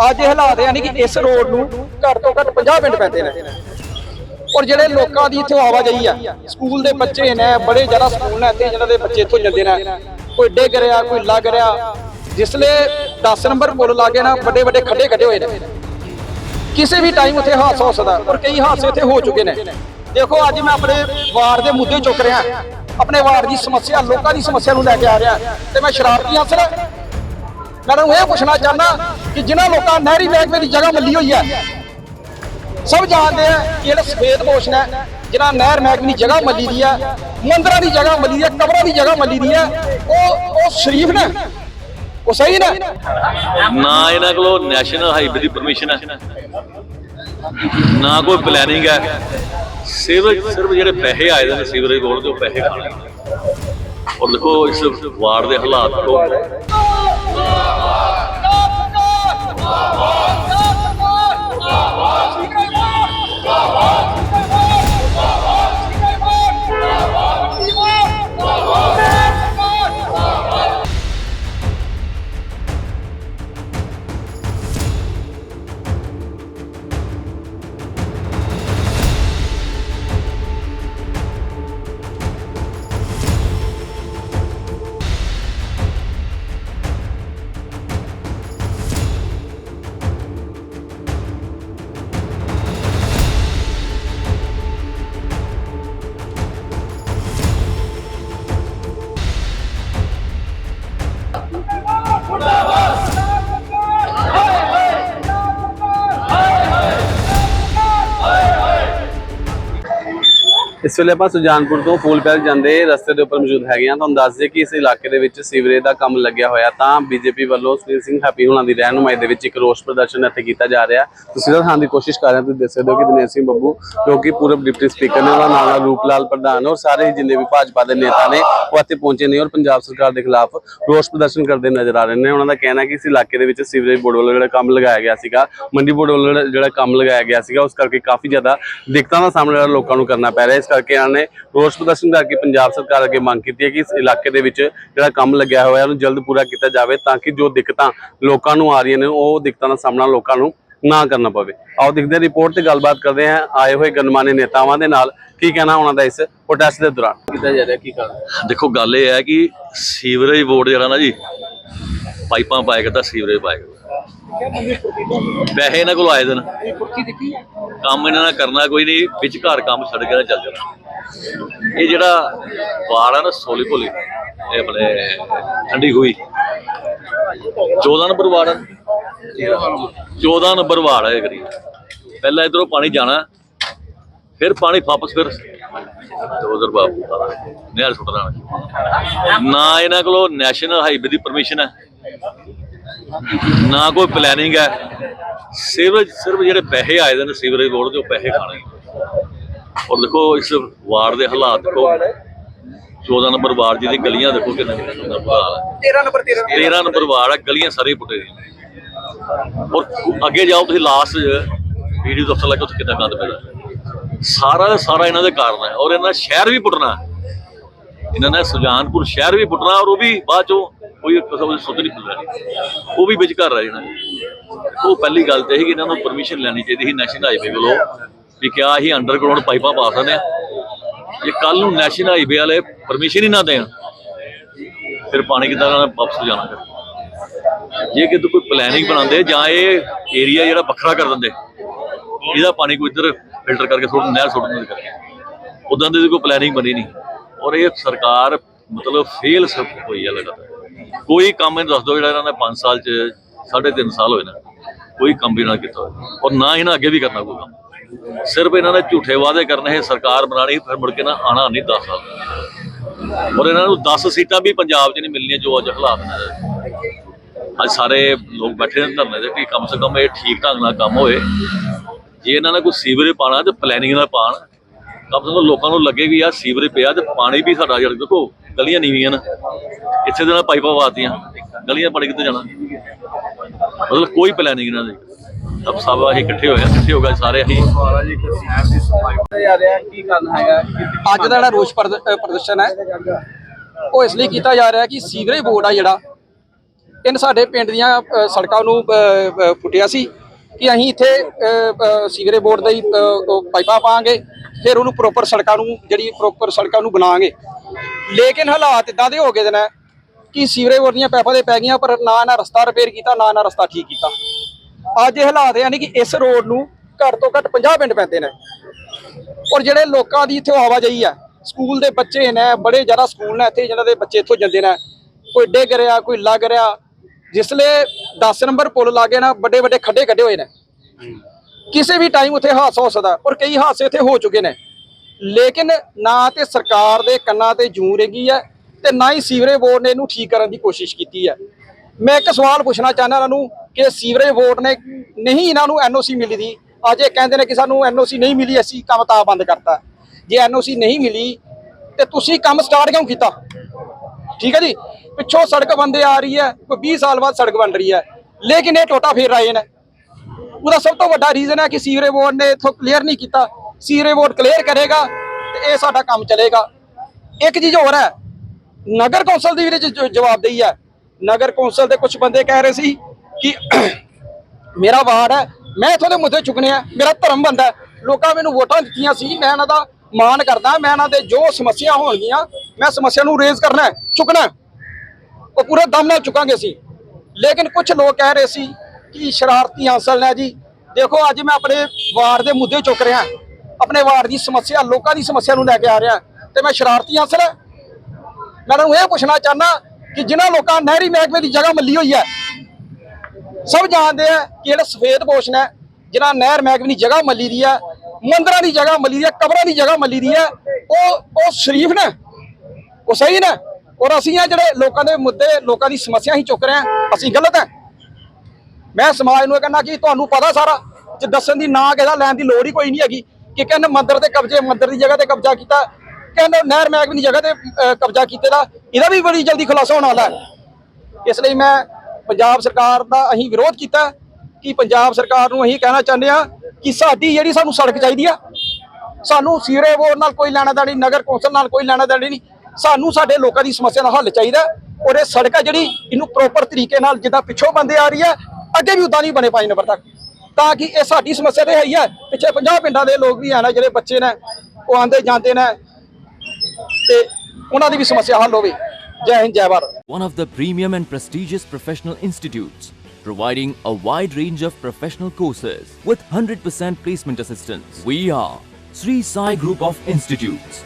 ਅੱਜ ਇਹ ਹਾਲਾਤ ਯਾਨੀ ਕਿ ਇਸ ਰੋਡ ਨੂੰ ਘੱਟ ਤੋਂ ਘੱਟ 50 ਪਿੰਡ ਪੈਂਦੇ ਨੇ। ਔਰ ਜਿਹੜੇ ਲੋਕਾਂ ਦੀ ਇੱਥੇ ਆਵਾਜਾਈ ਆ, ਸਕੂਲ ਦੇ ਬੱਚੇ ਨੇ, ਬੜੇ ਜ਼ਿਆਦਾ ਸਕੂਲ ਨੇ, ਇੱਥੇ ਜਿਹਨਾਂ ਦੇ ਬੱਚੇ ਇੱਥੋਂ ਜਾਂਦੇ ਨੇ, ਕੋਈ ਡਿੱਗ ਰਿਹਾ, ਕੋਈ ਲੱਗ ਰਿਹਾ ਜਿਸਲੇ 10 ਨੰਬਰ ਪੁਲ ਲਾਗੇ ਨਾ ਵੱਡੇ ਵੱਡੇ ਖੱਡੇ ਕੱਢੇ ਹੋਏ ਨੇ। ਕਿਸੇ ਵੀ ਟਾਈਮ ਉੱਥੇ ਹਾਦਸਾ ਹੋ ਸਕਦਾ, ਔਰ ਕਈ ਹਾਦਸੇ ਇੱਥੇ ਹੋ ਚੁੱਕੇ ਨੇ। ਦੇਖੋ, ਅੱਜ ਮੈਂ ਆਪਣੇ ਵਾਰਡ ਦੇ ਮੁੱਦੇ ਚੁੱਕ ਰਿਹਾ। ਆਪਣੇ ਵਾਰਡ ਦੀ ਸਮੱਸਿਆ, ਲੋਕਾਂ ਦੀ ਸਮੱਸਿਆ ਨੂੰ ਲੈ ਕੇ ਆ ਰਿਹਾ। ਤੇ ਮੈਂ ਸ਼ਰਾਰਤੀ ਅਸਰ ਮੈਂ ਤੁਹਾਨੂੰ ਇਹ ਪੁੱਛਣਾ ਚਾਹੁੰਦਾ ਕਿ ਜਿਨ੍ਹਾਂ ਲੋਕਾਂ ਨਹਿਰੀ ਮਹਿਕਮੇ ਦੀ ਜਗ੍ਹਾ ਮੱਲੀ ਹੋਈ ਹੈ, ਸਭ ਜਾਣਦੇ ਆ ਕਿ ਜਿਹੜਾ ਸਫੇਦ ਪੋਸ਼ਣ ਹੈ ਜਿਹੜਾ ਨਹਿਰ ਮਹਿਕਮੇ ਦੀ ਜਗ੍ਹਾ ਮੱਲੀ ਦੀ ਹੈ, ਮੰਦਰਾਂ ਦੀ ਜਗ੍ਹਾ ਮੱਲੀ ਦੀ ਹੈ, ਕਬਰਾਂ ਦੀ ਜਗ੍ਹਾ ਮੱਲੀ ਦੀ ਹੈ, ਉਹ ਉਹ ਸ਼ਰੀਫ ਨੇ? ਉਹ ਸਹੀ ਨੇ? ਨਾ ਇਹਨਾਂ ਕੋਲੋਂ ਨੈਸ਼ਨਲ ਹਾਈਵੇ ਦੀ ਪਰਮਿਸ਼ਨ ਹੈ। ਨਾ ਕੋਈ ਪਲੈਨਿੰਗ ਹੈ। ਸਿਰਫ ਸਿਰਫ ਜਿਹੜੇ ਪੈਸੇ ਆਏ ਨੇ ਸੀਵਰੇਜ ਬੋਰਡ ਦੇ ਉਹ ਪੈਸੇ ਖਾਣੇ ਔਰ ਦੇਖੋ, ਇਸ ਵਾਰਡ ਦੇ ਹਾਲਾਤ ਤੋਂ Bravo! ਇਸ ਵੇਲੇ ਆਪਾਂ ਸੁਜਾਨਪੁਰ ਤੋਂ ਫੂਲ ਪੈਲ ਜਾਂਦੇ ਰਸਤੇ ਦੇ ਉੱਪਰ ਮੌਜੂਦ ਹੈਗੇ ਆ ਤੁਹਾਨੂੰ ਦੱਸ ਦਈਏ ਕਿ ਇਸ ਇਲਾਕੇ ਦੇ ਵਿੱਚ ਸੀਵਰੇਜ ਦਾ ਕੰਮ ਲੱਗਿਆ ਹੋਇਆ, ਤਾਂ ਬੀਜੇਪੀ ਵੱਲੋਂ ਸੁਨੀਲ ਸਿੰਘ ਹੈਪੀ ਹੁਣਾਂ ਦੀ ਰਹਿਨੁਮਾਈ ਦੇ ਵਿੱਚ ਇੱਕ ਰੋਸ ਪ੍ਰਦਰਸ਼ਨ ਇੱਥੇ ਕੀਤਾ ਜਾ ਰਿਹਾ। ਤੁਸੀਂ ਦਿਖਾਉਣ ਦੀ ਕੋਸ਼ਿਸ਼ ਕਰ ਰਹੇ ਹੋ, ਤੁਸੀਂ ਦੇਖ ਸਕਦੇ ਹੋ ਕਿ ਦਿਨੇਸ਼ ਸਿੰਘ ਬੱਬੂ, ਜੋ ਕਿ ਪੂਰਬ ਡਿਪਟੀ ਸਪੀਕਰ ਨੇ ਉਹਨਾਂ ਨਾਲ ਨਾਲ ਰੂਪਲਾਲ ਪ੍ਰਧਾਨ ਔਰ ਸਾਰੇ ਹੀ ਜਿੰਨੇ ਵੀ ਭਾਜਪਾ ਦੇ ਨੇਤਾ ਨੇ, ਉਹ ਇੱਥੇ ਪਹੁੰਚੇ ਨੇ ਔਰ ਪੰਜਾਬ ਸਰਕਾਰ ਦੇ ਖਿਲਾਫ ਰੋਸ ਪ੍ਰਦਰਸ਼ਨ ਕਰਦੇ ਨਜ਼ਰ ਆ ਰਹੇ ਨੇ। ਉਹਨਾਂ ਦਾ ਕਹਿਣਾ ਹੈ ਕਿ ਇਸ ਇਲਾਕੇ ਦੇ ਵਿੱਚ ਸੀਵਰੇਜ ਬੋਰਡ ਵੱਲੋਂ ਜਿਹੜਾ ਕੰਮ ਲਗਾਇਆ ਗਿਆ ਸੀਗਾ, ਮੰਡੀ ਬੋਰਡ ਵੱਲੋਂ ਜਿਹੜਾ- ਜਿਹੜਾ ਕੰਮ ਲਗਾਇਆ ਗਿਆ ਸੀਗਾ, ਉਸ ਕਰਕੇ ਕਾਫੀ ਜ਼ਿਆਦਾ ਦਿੱਕਤਾਂ ਦਾ ਸਾਹਮਣਾ ਜਿਹੜਾ ਲੋਕਾਂ ਨੂੰ ਕਰਨਾ ਪੈ ਰਿਹਾ ਇਸ ਕਰਕੇ ਇਹਨਾਂ ਨੇ ਰੋਸ ਪ੍ਰਦਰਸ਼ਨ ਕਰਕੇ ਪੰਜਾਬ ਸਰਕਾਰ ਅੱਗੇ ਮੰਗ ਕੀਤੀ ਹੈ ਕਿ ਇਸ ਇਲਾਕੇ ਦੇ ਵਿੱਚ ਜਿਹੜਾ ਕੰਮ ਲੱਗਿਆ ਹੋਇਆ ਉਹਨੂੰ ਜਲਦ ਪੂਰਾ ਕੀਤਾ ਜਾਵੇ ਤਾਂ ਕਿ ਜੋ ਦਿੱਕਤਾਂ ਲੋਕਾਂ ਨੂੰ ਆ ਰਹੀਆਂ ਨੇ ਉਹ ਦਿੱਕਤਾਂ ਦਾ ਸਾਹਮਣਾ ਲੋਕਾਂ ਨੂੰ ਨਾ ਕਰਨਾ ਪਵੇ। ਆਓ ਦੇਖਦੇ ਹਾਂ ਰਿਪੋਰਟ ਤੇ ਗੱਲਬਾਤ ਕਰਦੇ ਹਾਂ ਆਏ ਹੋਏ ਗਣਮਾਨੇ ਨੇਤਾਵਾਂ ਦੇ ਨਾਲ ਕੀ ਕਹਿਣਾ ਉਹਨਾਂ ਦਾ ਇਸ ਪ੍ਰੋਟੈਸਟ ਦੇ ਦੌਰਾਨ। ਕੀਤਾ ਜਾ ਰਿਹਾ ਕੀ ਕਾਰਨ ਦੇਖੋ ਗੱਲ ਇਹ ਹੈ ਕਿ ਸੀਵਰੇਜ ਬੋਰਡ ਜਿਹੜਾ ਨਾ ਜੀ ਪਾਈਪਾਂ ਪਾਇਆ ਕਰਦਾ ਸੀਵਰੇਜ ਪਾਇਆ ਪੈਸੇ ਇਹਨਾਂ ਕੋਲ ਆਏ ਦਿਨ। ਕੰਮ ਇਹਨਾਂ ਨਾਲ ਕਰਨਾ ਕੋਈ ਨਹੀਂ ਵਿੱਚ ਘਰ ਕੰਮ ਛੱਡ ਕੇ ਚੱਲ ਜਾਣਾ। ਇਹ ਜਿਹੜਾ ਵਾਰ ਆ ਨਾ ਸੋਲੀ ਭੋਲੀ ਇਹ ਆਪਣੇ ਠੰਡੀ ਹੋਈ। 14 ਨੰਬਰ ਵਾਰ ਆ। 14 ਨੰਬਰ ਵਾਰ ਆ ਇਹ ਕਰੀ। ਪਹਿਲਾਂ ਇਧਰੋਂ ਪਾਣੀ ਜਾਣਾ ਫਿਰ ਪਾਣੀ ਵਾਪਸ ਫਿਰ ਉਧਰ ਦਾ ਨਹਿਰ ਸੁੱਟਣਾ ਨਾ ਇਹਨਾਂ ਕੋਲੋਂ ਨੈਸ਼ਨਲ ਹਾਈਵੇ ਦੀ ਪਰਮਿਸ਼ਨ ਹੈ ਨਾ ਕੋਈ ਪਲੈਨਿੰਗ ਹੈ। ਸਿਰਫ ਸਿਰਫ ਜਿਹੜੇ ਪੈਸੇ ਆਏ ਦੇ ਨੇ ਸੀਵਰੇਜ ਬੋਰਡ ਦੇ ਉਹ ਪੈਸੇ ਖਾਣੇ। ਔਰ ਦੇਖੋ ਇਸ ਵਾਰਡ ਦੇ ਹਾਲਾਤ ਦੇਖੋ। 14 ਨੰਬਰ ਵਾਰਡ ਜਿਹਦੀ ਗਲੀਆਂ ਦੇਖੋ ਕਿੰਨੇ ਕਿੰਨਾ ਬੁਰਾ ਹਾਲ ਹੈ 13 ਨੰਬਰ 13 13 ਨੰਬਰ ਵਾਰਡ ਹੈ ਗਲੀਆਂ ਸਾਰੇ ਪੁੱਟੇ ਦੀਆਂ ਔਰ ਅੱਗੇ ਜਾਓ ਤੁਸੀਂ ਲਾਸਟ ਵੀਡੀਓ ਦਫਤਰ ਲੱਗੇ ਉੱਥੇ ਕਿੰਨਾ ਗੰਦ ਪਿਆ। ਸਾਰਾ ਦਾ ਸਾਰਾ ਇਹਨਾਂ ਦੇ ਕਾਰਨ ਹੈ। ਔਰ ਇਹਨਾਂ ਦਾ ਸ਼ਹਿਰ ਵੀ ਪੁੱਟਣਾ। ਇਹਨਾਂ ਨੇ ਸੁਜਾਨਪੁਰ ਸ਼ਹਿਰ ਵੀ ਪੁੱਟਣਾ ਔਰ ਉਹ ਵੀ ਬਾਅਦ ਚੋਂ ਕੋਈ ਕਿਸੇ ਦੀ ਸੁਧ ਨਹੀਂ ਪੁੱਟਣੀ ਉਹ ਵੀ ਵਿਚਕਾਰ ਰਹਿ ਜਾਣਾ। ਉਹ ਪਹਿਲੀ ਗੱਲ ਤੇ ਇਹ ਕਿ ਇਹਨਾਂ ਨੂੰ ਪਰਮਿਸ਼ਨ ਲੈਣੀ ਚਾਹੀਦੀ ਸੀ ਨੈਸ਼ਨਲ ਹਾਈਵੇ ਕੋਲੋਂ ਵੀ ਕਿਆ ਅਸੀਂ ਅੰਡਰਗਰਾਉਂਡ ਪਾਈਪਾਂ ਪਾ ਸਕਦੇ ਆ ਜੇ ਕੱਲ ਨੂੰ ਨੈਸ਼ਨਲ ਹਾਈਵੇ ਵਾਲੇ ਪਰਮਿਸ਼ਨ ਹੀ ਨਾ ਦੇਣ, ਫਿਰ ਪਾਣੀ ਕਿੱਦਾਂ ਨਾਲ ਵਾਪਸ ਜਾਣਾ ਫਿਰ? ਜੇ ਕਿਤੇ ਕੋਈ ਪਲੈਨਿੰਗ ਬਣਾਉਂਦੇ ਜਾਂ ਇਹ ਏਰੀਆ ਜਿਹੜਾ ਵੱਖਰਾ ਕਰ ਦਿੰਦੇ, ਇਹਦਾ ਪਾਣੀ ਕੋਈ ਇੱਧਰ ਫਿਲਟਰ ਕਰਕੇ ਸੁੱਟ ਨਹਿਰ ਸੁੱਟ ਦਿੰਦੇ। ਕਰਕੇ ਉਦਾਂ ਦੀ ਕੋਈ ਪਲੈਨਿੰਗ ਬਣੀ ਨਹੀਂ। ਔਰ ਇਹ ਸਰਕਾਰ ਮਤਲਬ ਫੇਲ ਹੋਈ ਹੈ ਲਗਾਤਾਰ ਕੋਈ ਕੰਮ ਇਹਨੂੰ ਦੱਸ ਦਿਓ ਜਿਹੜਾ ਇਹਨਾਂ ਨੇ 5 ਸਾਲ ਚ 3.5 ਸਾਲ ਹੋਏ ਨਾ। ਕੋਈ ਕੰਮ ਵੀ ਨਾ ਕੀਤਾ ਹੋਇਆ ਔਰ ਨਾ ਇਹਨਾਂ ਅੱਗੇ ਵੀ ਕਰਨਾ ਕੋਈ ਕੰਮ। ਸਿਰਫ ਇਹਨਾਂ ਨੇ ਝੂਠੇ ਵਾਅਦੇ ਕਰਨੇ ਹੈ ਸਰਕਾਰ ਬਣਾਣੀ ਫਿਰ ਮੁੜ ਕੇ ਨਾ ਆਣਾ ਨਹੀਂ 10 ਸਾਲ। ਔਰ ਇਹਨਾਂ ਨੂੰ 10 ਸੀਟਾਂ ਵੀ ਪੰਜਾਬ 'ਚ ਨਹੀਂ ਮਿਲਣੀਆਂ, ਜੋ ਅੱਜ ਹਾਲਾਤ ਨੇ। ਅੱਜ ਸਾਰੇ ਲੋਕ ਬੈਠੇ ਨੇ ਧਰਨੇ ਤੇ ਕਿ ਕਮ ਸੇ ਕਮ ਇਹ ਠੀਕ ਢੰਗ ਨਾਲ ਕੰਮ ਹੋਏ। ਜੇ ਇਹਨਾਂ ਨੇ ਕੋਈ ਸੀਵਰੇਜ ਪਾਣਾ ਤੇ ਪਲੈਨਿੰਗ ਨਾਲ ਪਾਣ ਕਮ ਸੇ ਕਮ ਲੋਕਾਂ ਨੂੰ ਲੱਗੇ ਵੀ ਆ ਸੀਵਰੇਜ ਪਿਆ ਤੇ ਪਾਣੀ ਵੀ ਸਾਡਾ ਜਿਹੜਾ ਦੇਖੋ ਗਲੀਆਂ ਨੀਵੀਆਂ ਨੇ। ਇੱਥੇ ਦੇ ਨਾਲ ਪਾਈਪਾਂ ਪਾਤੀਆਂ ਗਲੀਆਂ ਪਾਣੀ ਕਿੱਥੇ ਜਾਣਾ। ਮਤਲਬ ਕੋਈ ਪਲੈਨਿੰਗ ਇਹਨਾਂ ਦੀ। ਸਭ ਸਭ ਅਸੀਂ ਇਕੱਠੇ ਹੋਏ ਆ ਇਕੱਠੇ ਹੋ ਗਏ ਸਾਰੇ ਅਸੀਂ। ਅੱਜ ਦਾ ਜਿਹੜਾ ਰੋਸ ਪ੍ਰਦਰਸ਼ਨ ਹੈ ਉਹ ਇਸ ਲਈ ਕੀਤਾ ਜਾ ਰਿਹਾ ਕਿ ਸੀਵਰੇਜ ਬੋਰਡ ਆ ਜਿਹੜਾ ਇਹਨ ਸਾਡੇ ਪਿੰਡ ਦੀਆਂ ਸੜਕਾਂ ਨੂੰ ਫੁੱਟਿਆ ਸੀ ਕਿ ਅਸੀਂ ਇੱਥੇ ਸੀਵਰੇਜ ਬੋਰਡ ਦਾ ਹੀ, ਪਾਈਪਾਂ ਪਾਵਾਂਗੇ। ਫਿਰ ਉਹਨੂੰ ਪ੍ਰੋਪਰ ਸੜਕਾਂ ਨੂੰ, ਜਿਹੜੀ ਪ੍ਰੋਪਰ ਸੜਕਾਂ ਨੂੰ ਬਣਾਵਾਂਗੇ। ਲੇਕਿਨ ਹਾਲਾਤ ਇਦਾਂ ਦੇ ਹੋ ਗਏ ਨੇ ਕਿ ਸੀਵਰੇਜ ਬੋਰਡ ਦੀਆਂ ਪਾਈਪਾਂ ਦੇ ਪੈ ਗਈਆਂ, ਪਰ ਨਾ ਨਾ ਰਸਤਾ ਰਿਪੇਅਰ ਕੀਤਾ, ਨਾ ਨਾ ਰਸਤਾ ਠੀਕ ਕੀਤਾ। ਅੱਜ ਇਹ ਹਾਲਾਤ ਯਾਨੀ ਕਿ ਇਸ ਰੋਡ ਨੂੰ ਘੱਟ ਤੋਂ ਘੱਟ 50 ਪਿੰਡ ਪੈਂਦੇ ਨੇ। ਔਰ ਜਿਹੜੇ ਲੋਕਾਂ ਦੀ ਇੱਥੇ ਆਵਾਜਾਈ ਹੈ, ਸਕੂਲ ਦੇ ਬੱਚੇ ਨੇ, ਬੜੇ ਜ਼ਿਆਦਾ ਸਕੂਲ ਨੇ ਇੱਥੇ ਜਿਹਨਾਂ ਦੇ ਬੱਚੇ ਇੱਥੋਂ ਜਾਂਦੇ ਨੇ। ਕੋਈ ਡਿੱਗ ਰਿਹਾ, ਕੋਈ ਲੱਗ ਰਿਹਾ। ਜਿਸਲੇ 10 ਨੰਬਰ ਪੁਲ ਲਾਗੇ ਨਾ ਵੱਡੇ ਵੱਡੇ ਖੱਡੇ ਕੱਢੇ ਹੋਏ ਨੇ। ਕਿਸੇ ਵੀ ਟਾਈਮ ਉੱਥੇ ਹਾਦਸਾ ਹੋ ਸਕਦਾ ਔਰ ਕਈ ਹਾਦਸੇ ਇੱਥੇ ਹੋ ਚੁੱਕੇ ਨੇ। ਲੇਕਿਨ ਨਾ ਤੇ ਸਰਕਾਰ ਦੇ ਕੰਨਾਂ ਤੇ ਜੂੰ ਰਹੀ ਹੈ ਤੇ ਨਾ ਹੀ ਸੀਵਰੇਜ ਬੋਰਡ ਨੇ ਇਹਨੂੰ ਠੀਕ ਕਰਨ ਦੀ ਕੋਸ਼ਿਸ਼ ਕੀਤੀ ਹੈ। ਮੈਂ ਇੱਕ ਸਵਾਲ ਪੁੱਛਣਾ ਚਾਹੁੰਦਾ ਇਹਨਾਂ ਨੂੰ ਕਿ ਸੀਵਰੇਜ ਬੋਰਡ ਨੇ ਨਹੀਂ ਇਹਨਾਂ ਨੂੰ ਐਨਓਸੀ ਮਿਲੀ ਦੀ। ਅੱਜ ਇਹ ਕਹਿੰਦੇ ਨੇ ਕਿ ਸਾਨੂੰ ਐਨਓਸੀ ਨਹੀਂ ਮਿਲੀ, ਅਸੀਂ ਕੰਮ ਤਾਂ ਬੰਦ ਕਰਤਾ। ਜੇ ਐਨਓਸੀ ਨਹੀਂ ਮਿਲੀ, ਤੇ ਤੁਸੀਂ ਕੰਮ ਸਟਾਰਟ ਕਿਉਂ ਕੀਤਾ? ਠੀਕ ਹੈ ਜੀ? ਪਿੱਛੋਂ ਸੜਕ ਬੰਦੇ ਆ ਰਹੀ ਹੈ, ਕੋਈ 20 ਸਾਲ ਬਾਅਦ ਸੜਕ ਬਣ ਰਹੀ ਹੈ। ਲੇਕਿਨ ਇਹ ਟੋਟਾ ਫੇਰ ਰਹੇ ਨੇ। ਉਹਦਾ ਸਭ ਤੋਂ ਵੱਡਾ ਰੀਜ਼ਨ ਹੈ ਕਿ ਸੀਵਰੇਜ ਬੋਰਡ ਨੇ ਇਥੋਂ ਕਲੀਅਰ ਨਹੀਂ ਕੀਤਾ। ਸੀਵਰੇਜ ਬੋਰਡ ਕਲੀਅਰ ਕਰੇਗਾ ਤੇ ਇਹ ਸਾਡਾ ਕੰਮ ਚੱਲੇਗਾ। ਇੱਕ ਚੀਜ਼ ਹੋਰ ਹੈ, ਨਗਰ ਕੌਂਸਲ ਦੀ ਵੀ ਵਿੱਚ ਜਵਾਬਦੇਹੀ ਹੈ। ਨਗਰ ਕੌਂਸਲ ਦੇ ਕੁਝ ਬੰਦੇ ਕਹਿ ਰਹੇ ਸੀ ਕਿ ਮੇਰਾ ਵਾਰਡ ਹੈ, ਮੈਂ ਇਥੋਂ ਦੇ ਮੁੱਦੇ ਚੁੱਕਣੇ ਆ, ਮੇਰਾ ਧਰਮ ਬੰਦਾ ਲੋਕਾਂ ਮੈਨੂੰ ਵੋਟਾਂ ਦਿੱਤੀਆਂ ਸੀ, ਮੈਂ ਇਹਨਾਂ ਦਾ ਮਾਣ ਕਰਦਾ, ਮੈਂ ਇਹਨਾਂ ਦੇ ਜੋ ਸਮੱਸਿਆ ਹੋਣਗੀਆਂ, ਮੈਂ ਸਮੱਸਿਆ ਨੂੰ ਰੇਜ਼ ਕਰਨਾ ਚੁੱਕਣਾ ਉਹ ਪੂਰੇ ਦਮ ਨਾਲ ਚੁੱਕਾਂਗੇ ਸੀ ਲੇਕਿਨ ਕੁਝ ਲੋਕ ਕਹਿ ਰਹੇ ਸੀ ਕਿ ਸ਼ਰਾਰਤੀ ਅੰਸਲ ਨੇ ਜੀ? ਦੇਖੋ, ਅੱਜ ਮੈਂ ਆਪਣੇ ਵਾਰਡ ਦੇ ਮੁੱਦੇ ਚੁੱਕ ਰਿਹਾ। ਆਪਣੇ ਵਾਰਡ ਦੀ ਸਮੱਸਿਆ, ਲੋਕਾਂ ਦੀ ਸਮੱਸਿਆ ਨੂੰ ਲੈ ਕੇ ਆ ਰਿਹਾ। ਤੇ ਮੈਂ ਸ਼ਰਾਰਤੀ ਅੰਸਲ ਹਾਂ। ਮੈਂ ਤੁਹਾਨੂੰ ਇਹ ਪੁੱਛਣਾ ਚਾਹਨਾ ਕਿ ਜਿਨ੍ਹਾਂ ਲੋਕਾਂ ਨਹਿਰੀ ਮਹਿਕਮੇ ਦੀ ਜਗ੍ਹਾ ਮੱਲੀ ਹੋਈ ਹੈ, ਸਭ ਜਾਣਦੇ ਆ ਕਿ ਜਿਹੜਾ ਸਫੇਦ ਪੋਸ਼ਣ ਹੈ, ਜਿਨ੍ਹਾਂ ਨਹਿਰ ਮਹਿਕਮੇ ਦੀ ਜਗ੍ਹਾ ਮੱਲੀ ਦੀ ਹੈ, ਮੰਦਰਾਂ ਦੀ ਜਗ੍ਹਾ ਮੱਲੀ ਦੀ ਹੈ, ਕਬਰਾਂ ਦੀ ਜਗ੍ਹਾ ਮੱਲੀ ਦੀ ਹੈ, ਉਹ ਉਹ ਸ਼ਰੀਫ ਨੇ? ਉਹ ਸਹੀ ਨੇ? ਔਰ ਅਸੀਂ ਆ ਜਿਹੜੇ ਲੋਕਾਂ ਦੇ ਮੁੱਦੇ, ਲੋਕਾਂ ਦੀ ਸਮੱਸਿਆ ਹੀ ਚੁੱਕ ਰਹੇ ਹਾਂ। ਅਸੀਂ ਗਲਤ ਹੈ? ਮੈਂ ਸਮਾਜ ਨੂੰ ਇਹ ਕਹਿੰਦਾ ਕਿ ਤੁਹਾਨੂੰ ਪਤਾ ਸਾਰਾ, ਜੇ ਦੱਸਣ ਦੀ ਨਾ ਕਿਹਦਾ ਲੈਣ ਦੀ ਲੋੜ ਹੀ ਕੋਈ ਨਹੀਂ ਹੈਗੀ। ਕਿ ਕਹਿੰਦੇ ਮੰਦਰ ਤੇ ਕਬਜ਼ੇ, ਮੰਦਰ ਦੀ ਜਗ੍ਹਾ ਤੇ ਕਬਜ਼ਾ ਕੀਤਾ, ਕਹਿੰਦੇ ਨਹਿਰ ਮਹਿਕਮੇ ਦੀ ਜਗ੍ਹਾ ਤੇ ਕਬਜ਼ਾ ਕੀਤੇ ਦਾ, ਇਹਦਾ ਵੀ ਬੜੀ ਜਲਦੀ ਖੁਲਾਸਾ ਹੋਣ ਵਾਲਾ ਹੈ। ਇਸ ਲਈ ਮੈਂ ਪੰਜਾਬ ਸਰਕਾਰ ਦਾ ਅਸੀਂ ਵਿਰੋਧ ਕੀਤਾ ਕਿ ਪੰਜਾਬ ਸਰਕਾਰ ਨੂੰ ਅਸੀਂ ਕਹਿਣਾ ਚਾਹੁੰਦੇ ਆ ਕਿ ਸਾਡੀ ਜਿਹੜੀ ਸਾਨੂੰ ਸੜਕ ਚਾਹੀਦੀ ਆ, ਸਾਨੂੰ ਸੀਰੇ ਬੋਰਡ ਨਾਲ ਕੋਈ ਲੈਣਾ ਦੇਣੀ ਨਗਰ ਕੌਂਸਲ ਨਾਲ ਕੋਈ ਲੈਣਾ ਦੇਣੀ ਨਹੀਂ, ਸਾਨੂੰ ਸਾਡੇ ਲੋਕਾਂ ਦੀ ਸਮੱਸਿਆ ਦਾ ਹੱਲ ਚਾਹੀਦਾ ਔਰ ਇਹ ਸੜਕ ਆ ਜਿਹੜੀ, ਇਹਨੂੰ ਪ੍ਰੋਪਰ ਤਰੀਕੇ ਨਾਲ ਜਿੱਦਾਂ ਪਿੱਛੋਂ ਬੰਦੇ ਆ ਰਹੀ ਹੈ ਅੱਗੇ ਵੀ ਉਦਾਂ ਨਹੀਂ ਬਣੇ ਪਾਈ ਨੰਬਰ ਤੱਕ ਤਾਂ ਕਿ ਇਹ ਸਾਡੀ ਸਮੱਸਿਆ ਤੇ ਹੈ ਹੀ ਹੈ ਪਿੱਛੇ 50 ਪਿੰਡਾਂ ਦੇ ਲੋਕ ਵੀ ਆ ਨਾ ਜਿਹੜੇ ਬੱਚੇ ਨੇ ਉਹ ਆਂਦੇ ਜਾਂਦੇ ਨੇ ਤੇ ਉਹਨਾਂ ਦੀ ਵੀ ਸਮੱਸਿਆ ਹੱਲ ਹੋਵੇ ਜੈ ਹਿੰਦ ਜੈ Bharat one of the premium and prestigious professional institutes, providing a wide range of professional courses with 100% placement assistance. We are Sri Sai Group of Institutes.